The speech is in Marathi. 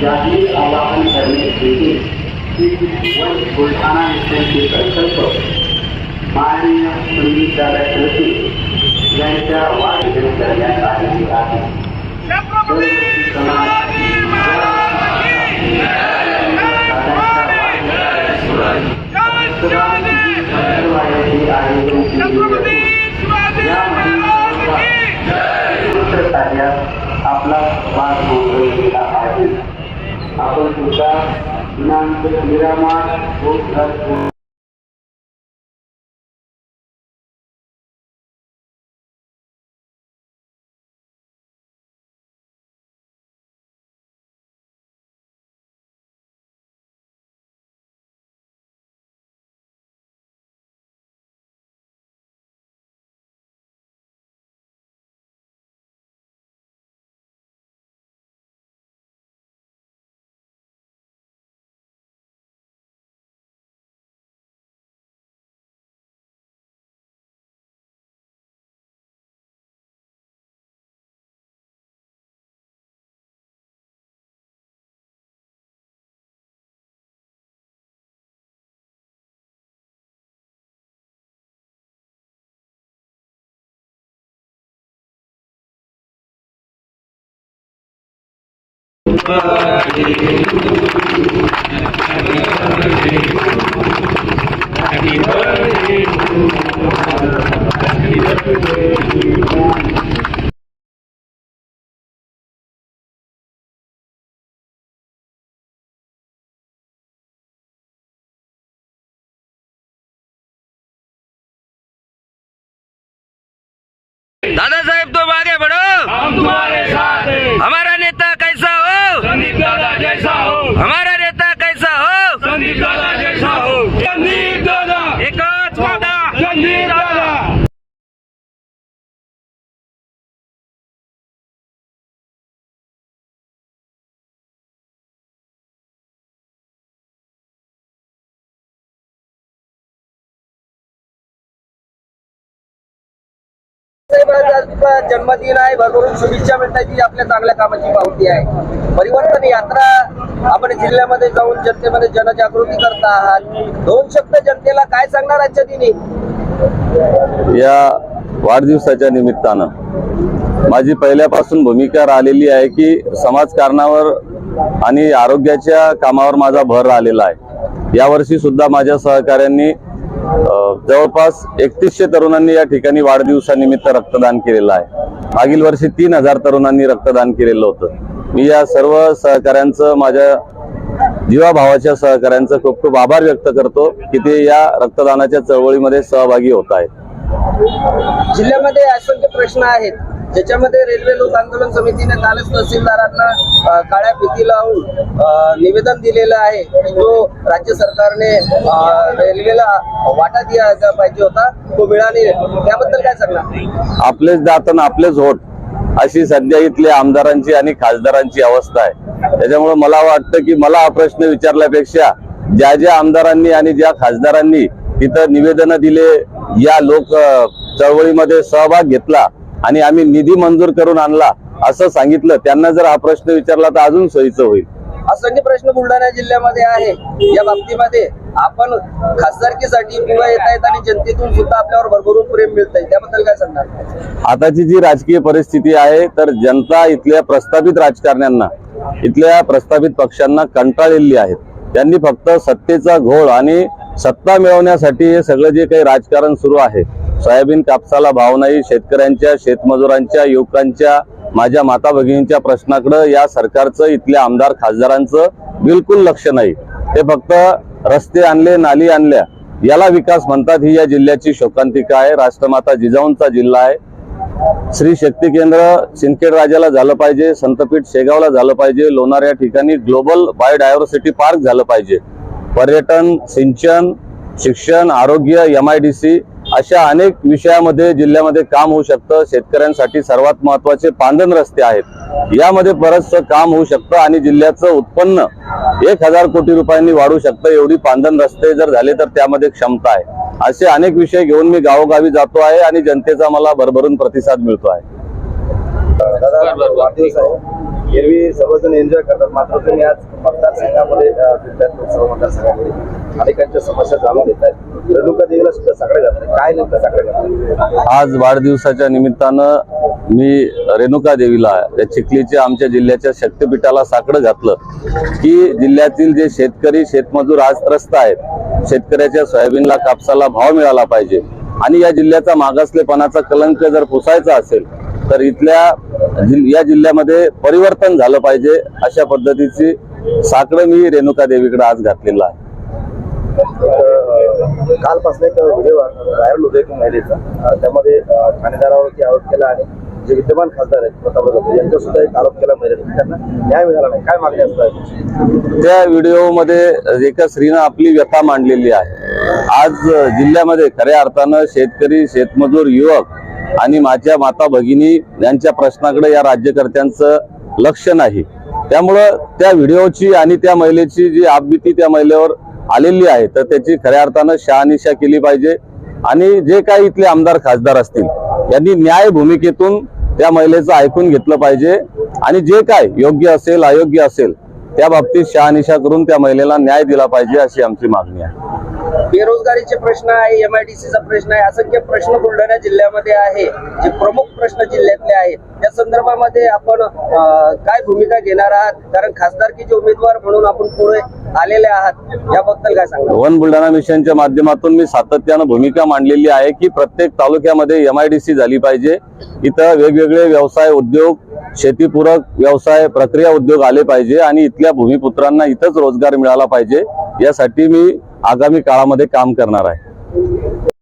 जाहीर आवाहन करणे देखील व बुलढाणा येथील संकल्प माननीय पंडित दादाजी यांच्या वाढदिवस दरम्यान आलेली आहे समाज आपण सुद्धा दिनांक तेरा दादा साहेब तो आगे बढ़ो। আমার साहेबांचा जन्मदिन आहे. भरभरून शुभेच्छा मिळण्याची आपल्या चांगल्या कामाची पावती आहे. परिवर्तन यात्रा आपण जिल्ह्यामध्ये जाऊन जनतेमध्ये जनजागृती करता आहात दोन शब्द जनतेला काय सांगणार आजच्या दिनी? या वाढदिवसाच्या निमित्तानं माझी पहिल्यापासून भूमिका राहिलेली आहे की समाजकारणावर आणि आरोग्याच्या कामावर माझा भर राहिलेला आहे. यावर्षी सुद्धा माझ्या सहकाऱ्यांनी जवळपास एकतीसशे तरुणांनी या ठिकाणी वाढदिवसानिमित्त रक्तदान केलेलं आहे. मागील वर्षी तीन हजार तरुणांनी रक्तदान केलेलं होतं. मी या सर्व सहकाऱ्यांचं माझ्या जीवाभावाच्या सहकाऱ्यांचं खूप खूप आभार व्यक्त करतो की ते या रक्तदानाच्या चळवळीमध्ये सहभागी होत आहेत. जिल्ह्यामध्ये असंख्य प्रश्न आहेत. ज्याच्यामध्ये रेल्वे लोक आंदोलन समितीने कालच तहसीलदारांना काळ्या फिती लावून निवेदन दिलेलं आहे. की जो राज्य सरकारने रेल्वेला वाटा दिला पाहिजे होता तो मिळाले त्याबद्दल काय सांगणार? आपलेच दातन आपलेच होट अशी सध्या इथल्या आमदारांची आणि खासदारांची अवस्था आहे. त्याच्यामुळे मला वाटतं की मला हा प्रश्न विचारल्यापेक्षा ज्या ज्या आमदारांनी आणि ज्या खासदारांनी तिथं निवेदन दिले या लोक चळवळीमध्ये सहभाग घेतला आणि आम्ही निधी मंजूर करून आणला असं सांगितलं. त्यांना जर हा प्रश्न विचारला तर अजून सोयीचं होईल. असंख्य प्रश्न बुलढाणा जिल्ह्यामध्ये आहे. या बाबतीमध्ये आपण खासदारकीसाठी किंवा येत आहेत आणि जनतेतून सुद्धा आपल्यावर भरभरून प्रेम मिळत आहे त्याबद्दल काय सांगणार? आताची जी राजकीय परिस्थिती आहे तर जनता इथल्या प्रस्थापित राजकारण्यांना इथल्या प्रस्थापित पक्षांना कंटाळलेली आहेत. त्यांनी फक्त सत्तेचा घोळ आणि सत्ता मिळवण्यासाठी हे सगळं जे काही राजकारण सुरू आहे सोयाबीन कापसाला भाव नाही. शेतकऱ्यांच्या शेतमजुरांच्या युवकांच्या माझ्या माता भगिनींच्या प्रश्नाकडं या सरकारचं इथल्या आमदार खासदारांचं बिलकुल लक्ष नाही. ते फक्त रस्ते आणले नाली आणल्या. याला विकास म्हणतात ही या जिल्ह्याची शोकांतिका आहे. राष्ट्रमाता जिजाऊंचा जिल्हा आहे. श्री शक्ती केंद्र सिंदखेड राजाला झालं पाहिजे संतपीठ शेगावला झालं पाहिजे लोणार या ठिकाणी ग्लोबल बायोडायव्हर्सिटी पार्क झालं पाहिजे. पर्यटन सिंचन शिक्षण आरोग्य एम आय डी सी अशा अनेक विषयामध्ये जिल्ह्यामध्ये काम होऊ शकतं. शेतकऱ्यांसाठी सर्वात महत्त्वाचे पांदन रस्ते आहेत. यामध्ये बरंचसं काम होऊ शकतं आणि जिल्ह्याचं उत्पन्न एक हजार कोटी रुपयांनी वाढू शकतं. एवढी पांदन रस्ते जर झाले तर त्यामध्ये क्षमता आहे. असे अनेक विषय घेऊन मी गावोगावी जातो आहे आणि जनतेचा मला भरभरून प्रतिसाद मिळतो आहे. दादा वाढदिवस आहे. एरवी सर्वजण एन्जॉय करतात. मात्र तुम्ही आज मतदारसंघामध्ये विद्यार्थी लोकसभा मतदारसंघामध्ये अनेकांच्या समस्या जाणून घेत आहेत रेणुका देवीला सुद्धा साकडे घातले काय नेमकं साकडे घातले आज वाढदिवसाच्या निमित्तानं मी रेणुका देवीला या चिखलीच्या आमच्या जिल्ह्याच्या शक्तीपीठाला साकडं घातलं की जिल्ह्यातील जे शेतकरी शेतमजूर आज त्रस्त आहेत शेतकऱ्याच्या सोयाबीनला कापसाला भाव मिळाला पाहिजे. आणि या जिल्ह्याचा मागासलेपणाचा कलंक जर पुसायचा असेल तर इथल्या जिल- या जिल्ह्यामध्ये परिवर्तन झालं पाहिजे अशा पद्धतीची साकडं मी रेणुका देवीकडे आज घातलेलं आहे. कालपासून एक व्हिडिओ व्हायरल होतो एक महिलेचा. त्यामध्ये ठाणेदारावरती आरोप केला आणि जे विद्यमान खासदार आहेत यांच्यावर सुद्धा एक आरोप केला महिलेने. त्यांना न्याय मिळाला नाही. काय मागणी असतात त्या व्हिडिओमध्ये एका स्त्रीनं आपली व्यथा मांडलेली आहे. आज जिल्ह्यामध्ये खऱ्या अर्थानं शेतकरी शेतमजूर युवक आणि माझ्या माता भगिनी यांच्या प्रश्नाकडे या राज्यकर्त्यांचं लक्ष नाही. त्यामुळं त्या व्हिडिओची आणि त्या महिलेची जी आपबीती त्या महिलेवर आलेली आहे तर त्याची खऱ्या अर्थानं शहानिशा केली पाहिजे. आणि जे काही इथले आमदार खासदार असतील यांनी न्याय भूमिकेतून त्या महिलेचं ऐकून घेतलं पाहिजे. आणि जे काय योग्य असेल अयोग्य असेल त्या बाबतीत शहानिशा करून त्या महिलेला न्याय दिला पाहिजे अशी आमची मागणी आहे. बेरोजगारीचे प्रश्न आहे एम आय डी सीचा प्रश्न आहे असंख्य प्रश्न बुलढाणा जिल्ह्यामध्ये आहे जे प्रमुख प्रश्न जिल्ह्यातले आहेत. त्या संदर्भामध्ये आपण काय भूमिका घेणार आहात? कारण खासदारकीचे उमेदवार म्हणून आपण पुढे आलेले आहात याबद्दल काय सांगा वन बुलढाणा मिशनच्या माध्यमातून मी सातत्यानं भूमिका मांडलेली आहे की प्रत्येक तालुक्यामध्ये एम आय डी सी झाली पाहिजे. इथं वेगवेगळे व्यवसाय उद्योग शेतीपूरक व्यवसाय प्रक्रिया उद्योग आले पाहिजे आणि इथल्या भूमिपुत्रांना इथंच रोजगार मिळाला पाहिजे. यासाठी मी आगामी काळामध्ये काम करणार आहे.